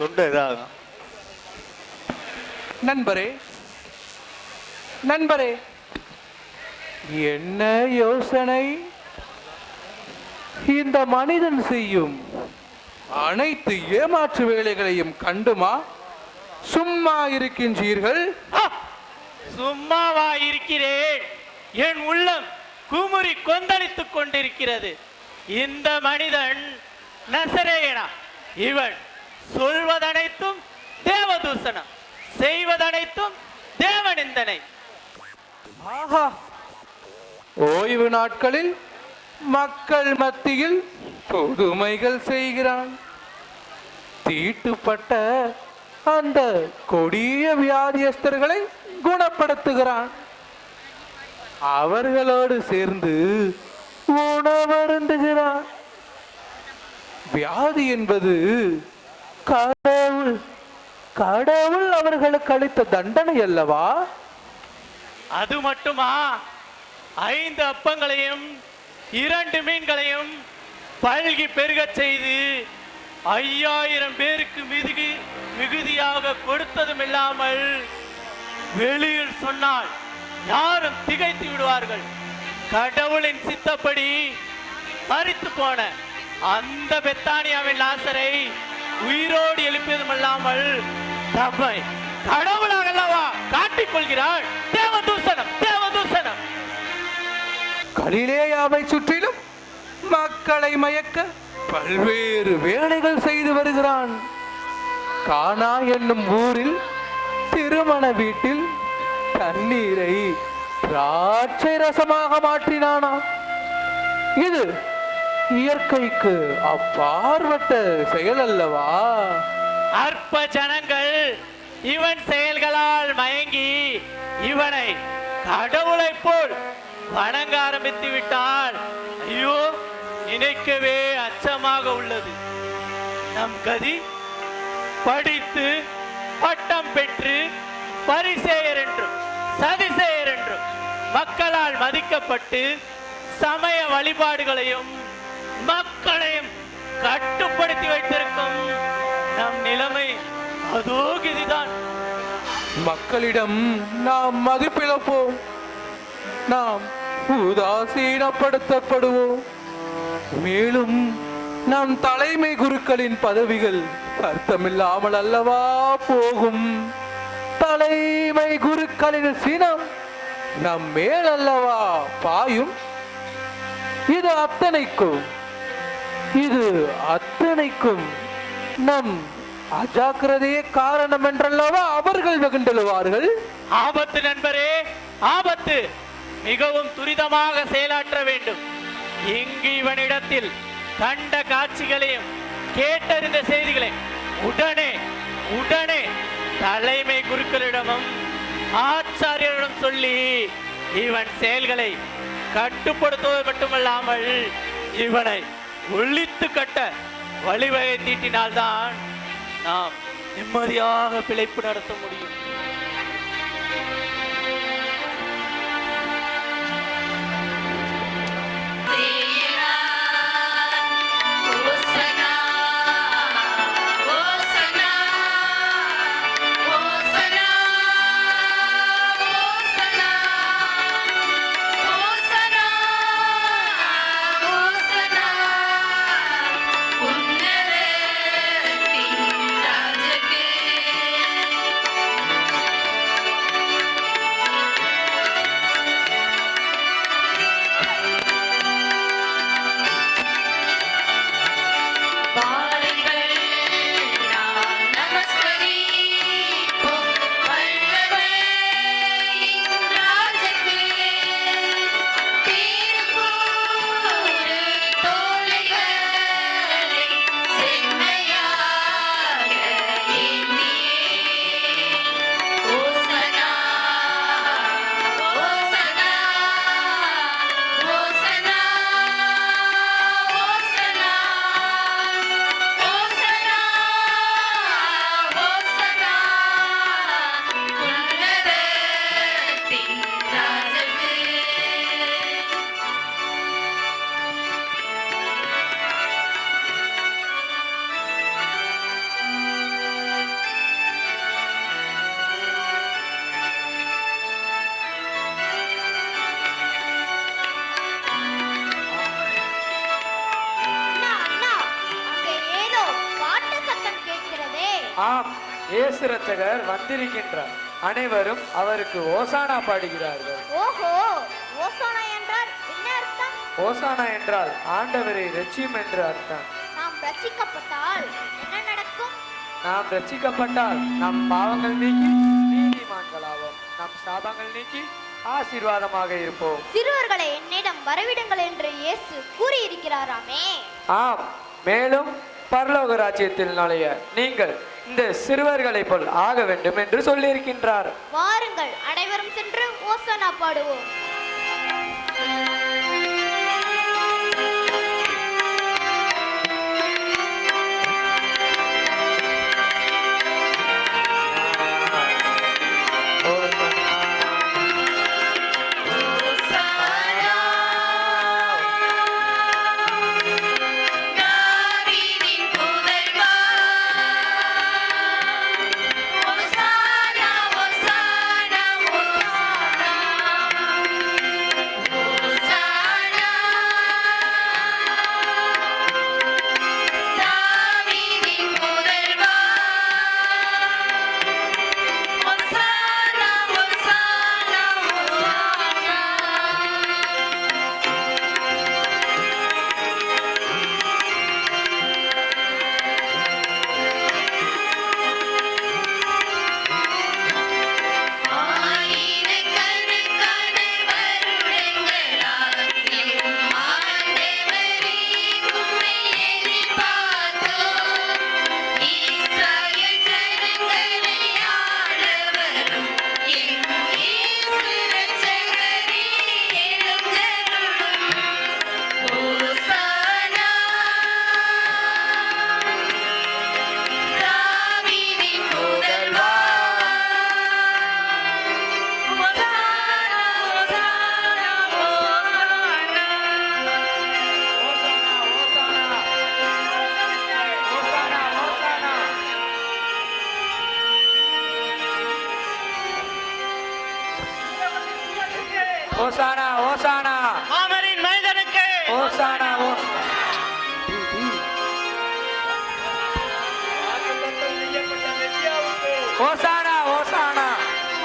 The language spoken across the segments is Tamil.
தொண்டை இதாகும். நண்பரே நண்பரே என்ன யோசனை? இந்த மனிதன் செய்யும் அனைத்து ஏமாற்று வேலைகளையும் கண்டுமா? சும்மா இருக்கின்றீர்கள்? ஆ! சும்மாவா இருக்கிறேன். என் உள்ளம் குமுறி கொந்தளித்துக் கொண்டிருக்கிறது. இந்த மனிதன் நசரேயனா? இவன் சொல்வதனைத்தும் தேவதூஷணம் செய்வதனைத்தும் தேவனிந்தனை ஆஹா. ஓய்வு நாட்களில் மக்கள் மத்தியில் புதுமைகள் செய்கிறான். தீட்டுப்பட்ட அந்த கொடிய வியாதியஸ்தர்களை குணப்படுத்துகிறான். அவர்களோடு சேர்ந்து உணவருந்துகிறான். வியாதி என்பது கடவுள் கடவுள் அவர்களுக்கு அளித்த தண்டனை அல்லவா? அது மட்டுமா? ஐந்து அப்பங்களையும் இரண்டு மீன்களையும் பல்கி பெருகச் செய்து ஐயாயிரம் பேருக்கு மிகுதி மிகுதியாக கொடுத்ததும் இல்லாமல் வெளியில் சொன்னால் யாரும் திகைத்து விடுவார்கள். கடவுளின் சித்தப்படி மறித்து போன அந்த பெத்தானியாவின் ஆசரை உயிரோடு எழுப்பியதுமல்லாமல் தம்மை கடவுளாக அல்லவா காட்டிக் கொள்கிறாள் தேவதூசணம் தேவதூசணம் கலிலேயாவை சுற்றிலும் மக்களை மயக்க பல்வேறு வேலைகள் செய்து வருகிறான். கானா என்னும் ஊரில் திருமண வீட்டில் தண்ணீரை திராட்சை ரசமாக மாற்றினானா இது இயற்கைக்கு அப்பாற்பட்ட செயல் அல்லவா? அற்ப ஜனங்கள் இவன் செயல்களால் மயங்கி இவனை கடவுளை போல் வணங்க ஆரம்பித்து விட்டால் ஐயோ நினைக்கவே அச்சமாக உள்ளது. நம் கதி படித்து பட்டம் பெற்று பரிசேயர் என்றும் சதிசேயர் என்றும் மக்களால் மதிக்கப்பட்டு சமய வழிபாடுகளையும் மக்களையும் கட்டுப்படுத்தி வைத்திருக்கும் நம் நிலைமை அதோ கதிதான். மக்களிடம் நாம் மதிப்பிழப்போம். நாம் உதாசீனப்படுத்தப்படுவோம். மேலும் நம் தலைமை குருக்களின் பதவிகள் அர்த்தமில்லாமல் அல்லவா போகும்? தலைமை குருக்களின் சினம் நம் மேலல்லவா பாயும்? இது அத்தனைக்கும் இது அத்தனைக்கும் நம் அஜாக்கிரதையே காரணம் என்றல்லவா அவர்கள் வெகுண்டெழுவார்கள் ஆபத்து நண்பரே ஆபத்து மிகவும் துரிதமாக செயலாற்ற வேண்டும். இங்கு இவனிடத்தில் கண்ட காட்சிகளையும் கேட்டறிந்த செய்திகளை உடனே உடனே தலைமை குருக்களிடமும் ஆச்சாரியரிடம் சொல்லி இவன் செயல்களை கட்டுப்படுத்துவது மட்டுமல்லாமல் இவனை ஒழித்து கட்ட வழிவகை தீட்டினால்தான் நாம் நிம்மதியாக பிழைப்பு நடத்த முடியும். ரட்சகர் வந்திருக்கின்றார் அனைவரும் அவருக்கு ஓசானா பாடுகிறார்கள். ஓஹோ ஓசோனா என்றால் என்ன அர்த்தம்? ஓசானா என்றால் ஆண்டவரை ரட்சியும் என்று அர்த்தம். நாம் ரட்சிக்கப்பட்டால் என்ன நடக்கும்? நாம் ரட்சிக்கப்பட்டால் நம் பாவங்கள் நீக்கி நீதிமான்களாவோம். நம் சாபங்கள் நீக்கி ஆசீர்வாதமாக இருப்போம். சிறுவர்களை என்னிடம் வரவிடுங்கள் என்று இயேசு கூறியிருக்கிறாராமே ஆம் மேலும் பரலோக ராஜ்யத்தில் நுழைய நீங்கள் இந்த சிறுவர்களை போல் ஆக வேண்டும் என்று சொல்லியிருக்கின்றார். வாருங்கள் அனைவரும் சென்று ஓசோனா பாடுவோம்.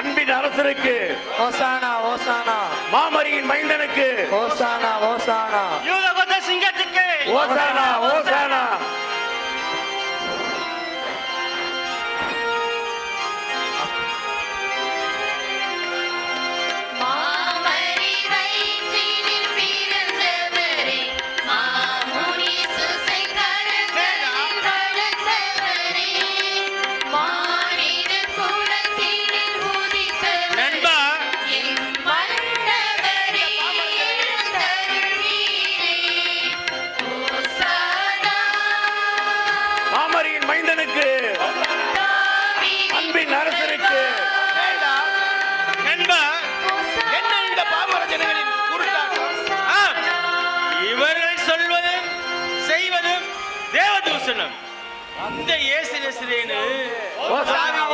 அன்பின் அரசருக்கு ஓசானா ஓசானா மாமரியின் மைந்தனுக்கு ஓசானா ஓசானா யூதகொத்த சிங்கத்துக்கு. ஓசானா ஓசானா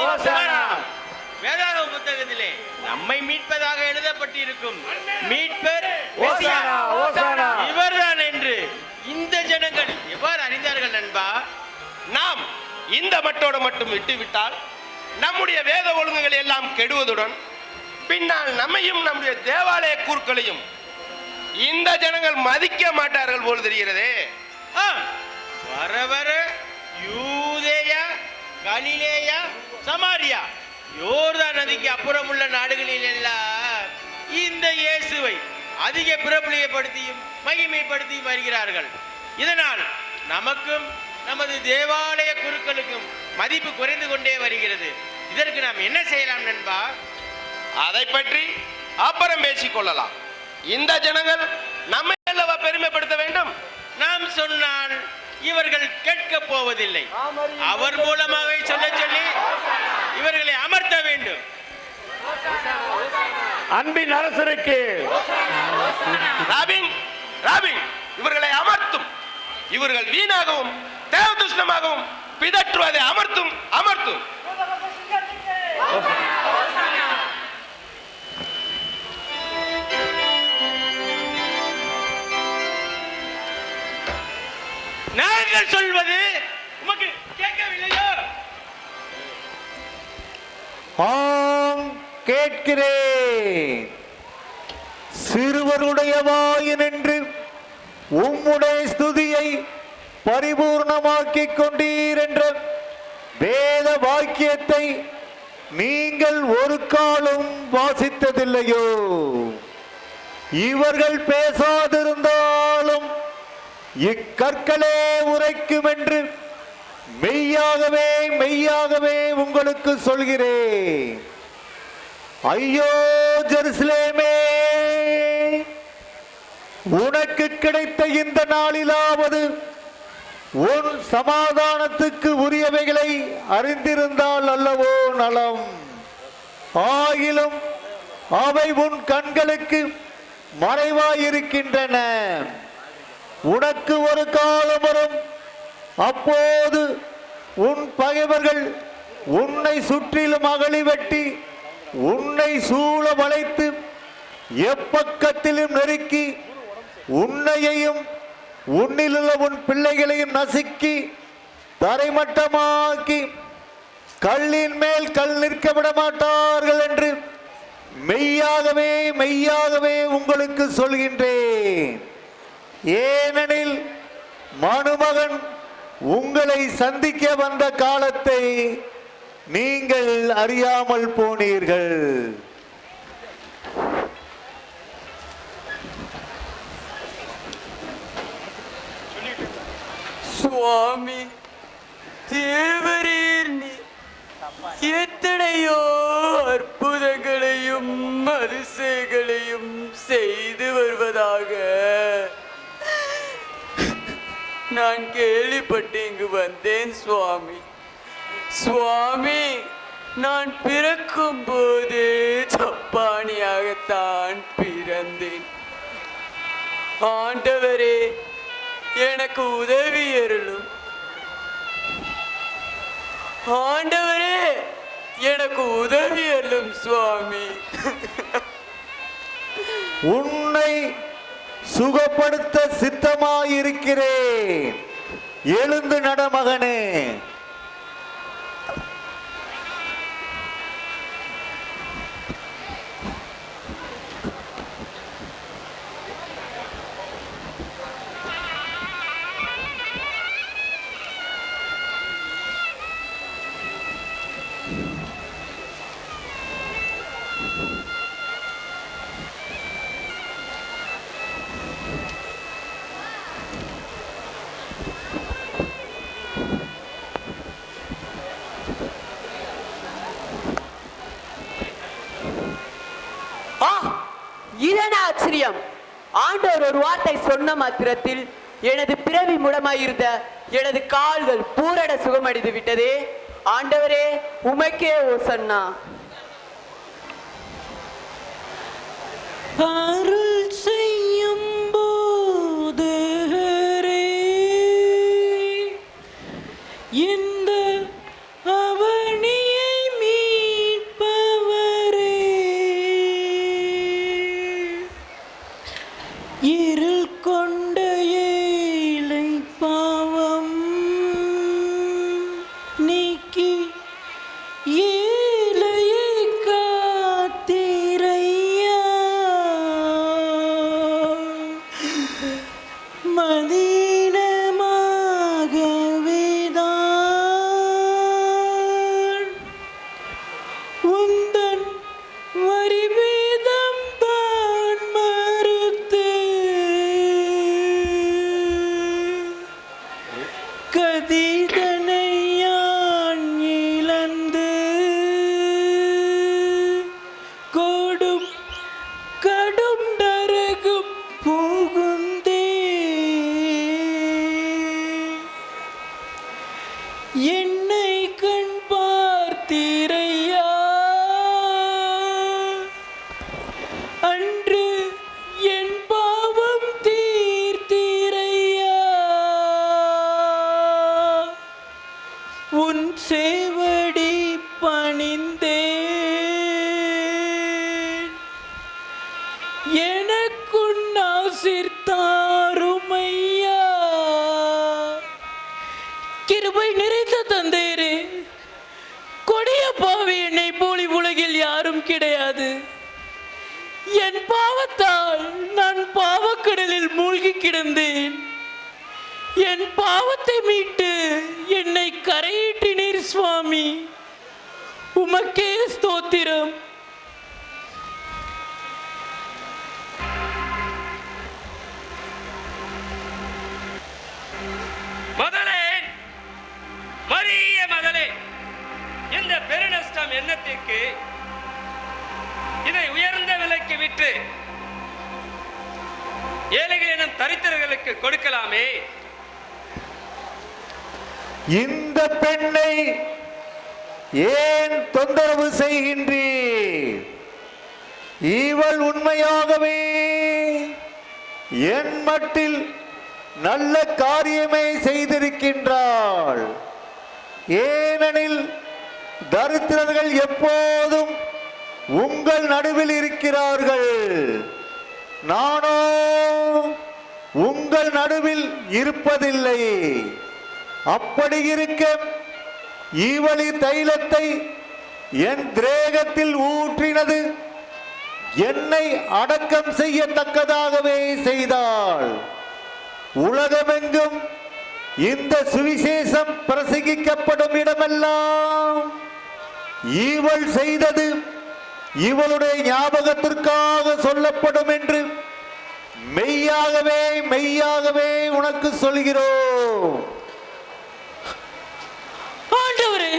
ஓசானா வேதாக புத்தகத்திலே நம்மை மீட்பதாக எழுதப்பட்டிருக்கும். மீட்பர் இவர்தான் என்று இந்த ஜனங்கள் எவ்வாறு அறிந்தார்கள் நண்பா? நாம் இந்த மட்டோடு மட்டும் விட்டுவிட்டால் நம்முடைய வேத ஒழுங்குகள் எல்லாம் கெடுவதுடன் பின்னால் நம்மையும் நம்முடைய தேவாலய கூறுக்களையும் இந்த ஜனங்கள் மதிக்க மாட்டார்கள் போல் தெரிகிறதே. வர வர யூதேயா கலிலேயா? சமாரியா? யோர்தான் நதிக்கு அப்புறம் உள்ள நாடுகளில் எல்லாம் இந்த இயேசுவை அதிக பிரபலியப்படுத்தியும் மகிமைப்படுத்தியும் வருகிறார்கள். இதனால் நமக்கும் நமது தேவாலய குருக்களுக்கும் மதிப்பு குறைந்து கொண்டே வருகிறது. இதற்கு நாம் என்ன செய்யலாம் நண்பா? அதை பற்றி அப்புறம் பேசிக் கொள்ளலாம் இந்த ஜனங்கள் நம்மை பெருமைப்படுத்த வேண்டும்? நாம் சொன்னால் இவர்கள் கேட்கப் போவதில்லை. அவர் மூலமாக சொல்ல சொல்லி இவர்களை அமர்த்த வேண்டும். அன்பின் அரசருக்கு. ராபின் ராபின் இவர்களை அமர்த்தும். இவர்கள் வீணாகவும் தேவதுஷ்ணமாகவும் பிதற்றுவதை அமர்த்தும் அமர்த்தும். நாங்கள் சொல்வது உமக்கு கேட்கவில்லையோ? ஆம் கேட்கிறேன். சிறுவருடைய வாயினின்று உம்முடைய ஸ்துதியை பரிபூர்ணமாக்கிக் கொண்டீர் என்ற வேத வாக்கியத்தை நீங்கள் ஒரு காலம் வாசித்ததில்லையோ? இவர்கள் பேசாதிருந்தாலும் இக்கற்களே உரைக்கும் என்று மெய்யாகவே மெய்யாகவே உங்களுக்கு சொல்கிறேன். ஐயோ ஜெருசலேமே உனக்கு கிடைத்த இந்த நாளிலாவது உன் சமாதானத்துக்கு உரியவைகளை அறிந்திருந்தால் அல்லவோ நலம். ஆயிலும் அவை உன் கண்களுக்கு மறைவாயிருக்கின்றன. உனக்கு ஒரு காலம் வரும். அப்போது உன் பகைவர்கள் உன்னை சுற்றிலும் அகழி வெட்டி உன்னை சூழ வளைத்து எப்பக்கத்திலும் நெருக்கி உன்னையையும் உன்னிலுள்ள உன் பிள்ளைகளையும் நசுக்கி தரைமட்டமாக்கி கல்லின் மேல் கல் நிற்க விட மாட்டார்கள் என்று மெய்யாகவே மெய்யாகவே உங்களுக்கு சொல்கின்றேன். ஏனெனில் மனுமகன் உங்களை சந்திக்க வந்த காலத்தை நீங்கள் அறியாமல் போனீர்கள். சுவாமி தேவரீர் எத்தனையோ அற்புதங்களையும் அதிசயங்களையும் செய்து வருவதாக நான் கேள்விப்பட்டு இங்கு வந்தேன் சுவாமி. சுவாமி நான் பிறக்கும் போது சப்பானியாகத்தான் பிறந்தேன். ஆண்டவரே எனக்கு உதவி அருளும். ஆண்டவரே எனக்கு உதவி அருளும் சுவாமி. உன்னை சுகப்படுத்த சித்தமாயிருக்கிறேன். எழுந்து நட ஆண்டவர் ஒரு வார்த்தை சொன்ன மாத்திரத்தில் எனது பிறவி முடமாயிருந்த எனது கால்கள் பூரட சுகமடைந்து விட்டதே. ஆண்டவரே உமைக்கே ஓசன்னா. அருள் உன் சேவடி பணிந்தேன். எனக்குன் ஆசிர்த்தாருமையா. கிருபை நிறைந்த தந்தேரே. கொடிய பாவி என்னை போலி உலகில் யாரும் கிடையாது. என் பாவத்தால் நான் பாவக்கடலில் மூழ்கி கிடந்தேன். என் பாவத்தை மீட்டு என்னை கரையிட்டினீர் சுவாமி. உமக்கே ஸ்தோத்திரம். முதலே மரிய மகளே இந்த பெருநஷ்டம் எண்ணத்திற்கு இதை உயர்ந்த விலைக்கு விற்று ஏழைகள் எனும் தரித்திரர்களுக்கு கொடுக்கலாமே. இந்த பெண்ணை ஏன் தொந்தரவு செய்கின்றீர்? இவள் உண்மையாகவே என் மட்டில் நல்ல காரியமே செய்திருக்கின்றாள். ஏனெனில் தரித்திரர்கள் எப்போதும் உங்கள் நடுவில் இருக்கிறார்கள். நானோ உங்கள் நடுவில் இருப்பதில்லை. அப்படி இருக்க ஈவளி தைலத்தை என் திரேகத்தில் ஊற்றினது என்னை அடக்கம் செய்யத்தக்கதாகவே செய்தாள். உலகமெங்கும் இந்த சுவிசேஷம் பிரசங்கிக்கப்படும் இடமெல்லாம் ஈவள் செய்தது இவளுடைய ஞாபகத்திற்காக சொல்லப்படும் என்று மெய்யாகவே மெய்யாகவே உனக்கு சொல்கிறோம். ஆண்டவரே